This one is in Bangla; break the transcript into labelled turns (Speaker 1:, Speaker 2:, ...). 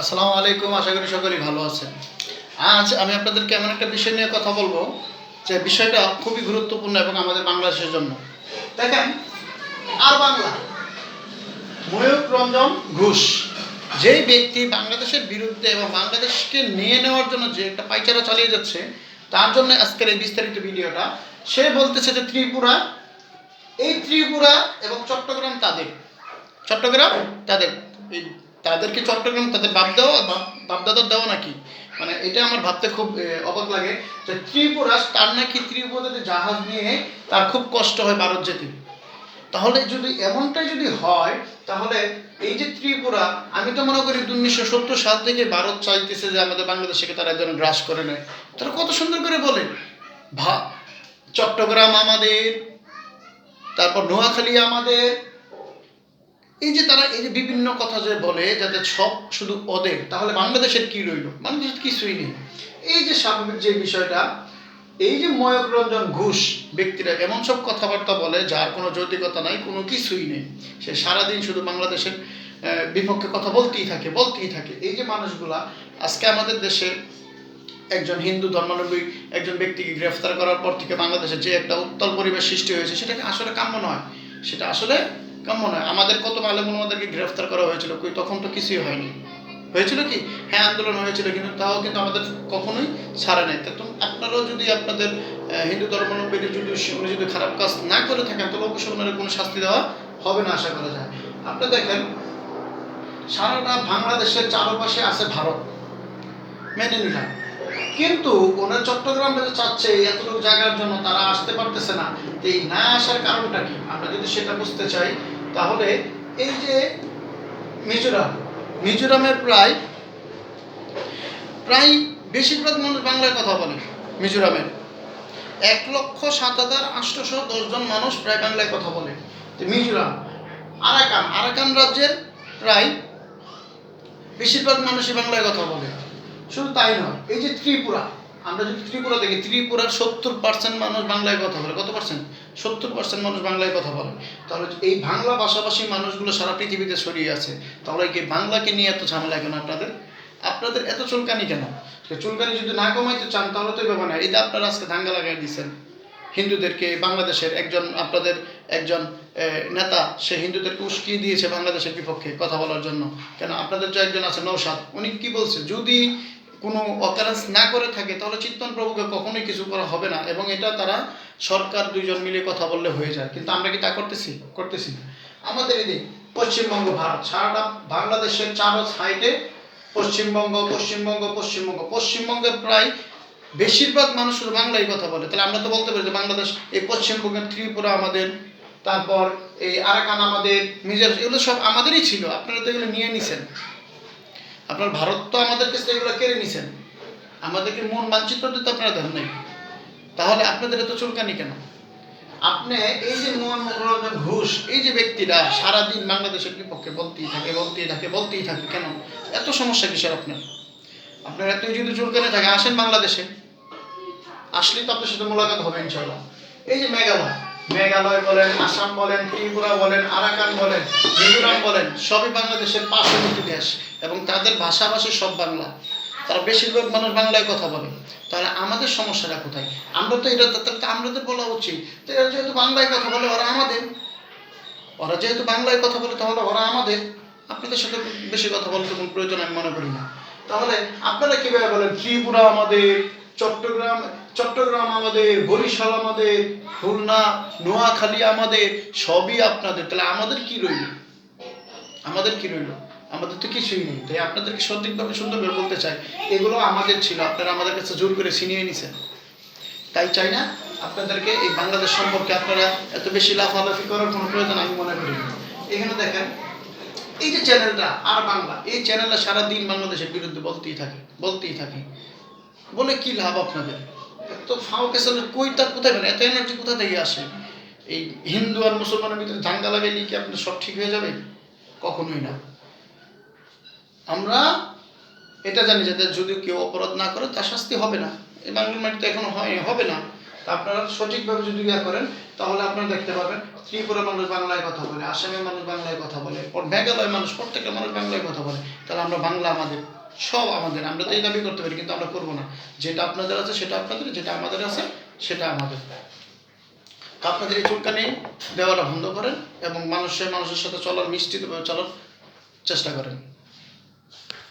Speaker 1: আসসালামু আলাইকুম, আশা করি সকলেই ভালো আছেন। আজ আমি আপনাদেরকে এমন একটা বিষয় নিয়ে কথা বলব, যে বিষয়টা খুবই গুরুত্বপূর্ণ এবং আমাদের বাংলাদেশের জন্য। দেখেন, আর বাংলা। ময়ূক রঞ্জন, ঘোষ। যেই ব্যক্তি বাংলাদেশের বিরুদ্ধে এবং বাংলাদেশকে নিয়ে নেওয়ার জন্য যে একটা পাইচারা চালিয়ে যাচ্ছে তার জন্য আজকের এই বিস্তারিত ভিডিওটা। সে বলতেছে যে ত্রিপুরা, এই ত্রিপুরা এবং চট্টগ্রাম তাদের। চট্টগ্রাম তাদের। এই তাদেরকে চট্টগ্রাম তাদের বাপ দেওয়া বাপ- বাপদাদার দেওয়া নাকি? মানে এটা আমার ভাবতে খুব অবাক লাগে যে ত্রিপুরা তার নাকি ত্রিপুরাতে জাহাজ নিয়ে তার খুব কষ্ট হয় ভারত যেতে। তাহলে যদি এমনটাই যদি হয়, তাহলে এই যে ত্রিপুরা, আমি তো মনে করি উনিশশো সত্তর সাল থেকে ভারত চাইতেছে যে আমাদের বাংলাদেশকে তারা যেন গ্রাস করে নেয়। তারা কত সুন্দর করে বলে। ভা, চট্টগ্রাম আমাদের, তারপর নোয়াখালী আমাদের। এই যে তারা, এই যে বিভিন্ন কথা যে বলে, যাতে সব শুধু ওদের, তাহলে বাংলাদেশের কি রইল? বাংলাদেশের কিছুই নেই। এই যে স্বাভাবিক যে বিষয়টা এই যে ময়ক রঞ্জন ঘোষ ব্যক্তিরা এমন সব কথাবার্তা বলে, যার কোনো যৌতিকতা নাই, কোনো কিছুই নেই। সে সারাদিন শুধু বাংলাদেশের বিপক্ষে কথা বলতেই থাকে বলতেই থাকে। এই যে মানুষগুলা, আজকে আমাদের দেশে একজন হিন্দু ধর্মাবলম্বী একজন ব্যক্তিকে গ্রেফতার করার পর থেকে বাংলাদেশে যে একটা উত্তাল পরিবেশ সৃষ্টি হয়েছে সেটাকে আসলে কাম্য নয়? সেটা আসলে কাম্য নয়। আমাদের কত মালেমুল আমাদেরকে গ্রেফতার করা হয়েছিল তখন তো কিছুই হয়নি। হয়েছিল কি? হ্যাঁ আন্দোলন হয়েছিল কিন্তু তাও কিন্তু আমাদের কখনোই ছাড়ে নাই। তো আপনারাও যদি আপনাদের হিন্দু ধর্মাবলম্বীদের যদি উনি যদি খারাপ কাজ না করে থাকেন, তাহলে অবশ্যই ওনারা কোনো শাস্তি দেওয়া হবে না, আশা করা যায়। আপনি দেখেন, সারাটা বাংলাদেশের চারপাশে আছে ভারত। মেনে নিলাম। কিন্তু ওনার চট্টগ্রাম চাচ্ছে এতটুকু জায়গার জন্য তারা আসতে পারতেছে না। এই না আসার কারণটা কি? আমরা যদি সেটা বুঝতে চাই, তাহলে এই যে মিজোরাম মিজোরামের প্রায় প্রায় বেশিরভাগ মানুষ বাংলায় কথা বলে মিজোরামের এক লক্ষ সাত হাজার আটশোশো দশজন মানুষ প্রায় বাংলায় কথা বলে। মিজোরাম, আরাকান আরাকান রাজ্যের প্রায় বেশিরভাগ মানুষই বাংলায় কথা বলে। শুধু তাই নয়, এই যে ত্রিপুরা, আমরা যদি ত্রিপুরা দেখি, ত্রিপুরার সত্তর পার্সেন্ট মানুষ বাংলায় কথা বলে। কত পার্সেন্ট সত্তর পার্সেন্ট মানুষ বাংলায় কথা বলে। তাহলে এই বাংলা ভাষাভাষী মানুষগুলো সারা পৃথিবীতে ছড়িয়ে আছে, তাহলে কি বাংলাকে নিয়ে এত ঝামেলা কেন আপনাদের? আপনাদের এত চুলকানি কেন? চুলকানি যদি না কমাইতে চান, তাহলে তো না। যে আপনারা আজকে দাঙ্গা লাগাই দিচ্ছেন হিন্দুদেরকে, বাংলাদেশের একজন, আপনাদের একজন নেতা, সে হিন্দুদেরকে উস্কিয়ে দিয়েছে বাংলাদেশের বিপক্ষে কথা বলার জন্য। কেন? আপনাদের যে একজন আছে নৌসাদ উনি কি বলছে? যদি কোনো অকারেন্স না করে থাকে, তাহলে চিত্তন প্রভুকে কখনোই কিছু করা হবে না। এবং এটা তারা সরকার দুইজন মিলে কথা বললে হয়ে যায়। কিন্তু আমরা কি তা করতেছি? করতেছি আমাদের এদিকে পশ্চিমবঙ্গ, ভারত, সারাটা বাংলাদেশের চার সাইডে পশ্চিমবঙ্গ পশ্চিমবঙ্গ পশ্চিমবঙ্গ। পশ্চিমবঙ্গের প্রায় বেশিরভাগ মানুষ শুধু বাংলায় কথা বলে। তাহলে আমরা তো বলতে পারি যে বাংলাদেশ, এই পশ্চিমবঙ্গের ত্রিপুরা আমাদের, তারপর এই আরাকান আমাদের মিজোর এগুলো সব আমাদেরই ছিল। আপনারা তো এগুলো নিয়ে নিছেন। আপনার ভারত তো আমাদের কাছে এগুলো কেড়ে নিছেন। আমাদেরকে মন মানচিত্র তো আপনারা দেন নাই। তাহলে আপনাদের এত চুলকানি কেন? আপনি এই যে মোহাম্মদ ঘোষ, এই যে ব্যক্তিরা সারাদিন বাংলাদেশের বিপক্ষে বলতেই থাকে বলতেই থাকে বলতেই থাকে, কেন? এত সমস্যা কিসের আপনার? আপনার এত যদি চুলকানি থাকে, আসেন বাংলাদেশে। আসলেই তো আপনার সাথে মোলাকাত হবে ইনশাল্লাহ এই যে মেঘালয় মেঘালয় বলেন, আসাম বলেন, ত্রিপুরা বলেন, আরাকান বলেন, মিজোরাম বলেন, সবই বাংলাদেশের পার্শ্ববর্তী দেশ এবং তাদের ভাষাভাষী সব বাংলা। তারা বেশিরভাগ মানুষ বাংলায় কথা বলে। তাহলে আমাদের সমস্যাটা কোথায়? আমরা তো এটা তাহলে তো আমাদের বলা উচিত তো এরা যেহেতু বাংলায় কথা বলে, ওরা আমাদের। ওরা যেহেতু বাংলায় কথা বলে, তাহলে ওরা আমাদের। আপনাদের সাথে বেশি কথা বলতে কোনো প্রয়োজন আমি মনে করি না। তাহলে আপনারা কীভাবে বলেন, ত্রিপুরা আমাদের, চট্টগ্রাম চট্টগ্রাম আমাদের, বরিশাল আমাদের, খুলনা, নোয়াখালী আমাদের, সবই আপনাদের। তাহলে আমাদের কি রইল? আমাদের কি রইল? আমাদের তো কিছুই নেই। তাই আপনাদেরকে সঠিকভাবে সুন্দরভাবে বলতে চাই, এগুলো আমাদের ছিল, আপনারা আমাদের কাছে জোর করে ছিনিয়ে নিছেন। তাই চাই না, আপনাদেরকে এই বাংলাদেশ সম্পর্কে আপনারা এত বেশি লাফালাফি করার কোনো প্রয়োজন আমি মনে করি এখানে দেখেন, এই যে চ্যানেলটা, আর বাংলা, এই চ্যানেলটা সারাদিন বাংলাদেশের বিরুদ্ধে বলতেই থাকে বলতেই থাকে। বলে কি লাভ আপনাদের? এত ফাও কেসালের কই তার কোথায় মানে এত এনার্জি কোথা থেকে আসে? এই হিন্দু আর মুসলমানের ভিতরে দাঙ্গা লাগাইলে কি আপনার সব ঠিক হয়ে যাবে? কখনোই না। আমরা এটা জানি যে যদি কেউ অপরাধ না করে, তার শাস্তি হবে না। এই বাংলার মাটিতে এখনও হয়, হবে না। তা আপনারা সঠিকভাবে যদি ইয়া করেন, তাহলে আপনারা দেখতে পাবেন, ত্রিপুরা মানুষ বাংলায় কথা বলে আসামের মানুষ বাংলায় কথা বলে মেঘালয় মানুষ, প্রত্যেকটা মানুষ বাংলায় কথা বলে। তাহলে আমরা বাংলা আমাদের, সব আমাদের, আমরা তো এই দাবি করতে পারি, কিন্তু আমরা করব না। যেটা আপনাদের আছে, সেটা আপনাদের, যেটা আমাদের আছে, সেটা আমাদের। আপনাদের এই চুলকানি দেওয়াটা বন্ধ করেন এবং মানুষের মানুষের সাথে চলার মিষ্টি চলার চেষ্টা করেন।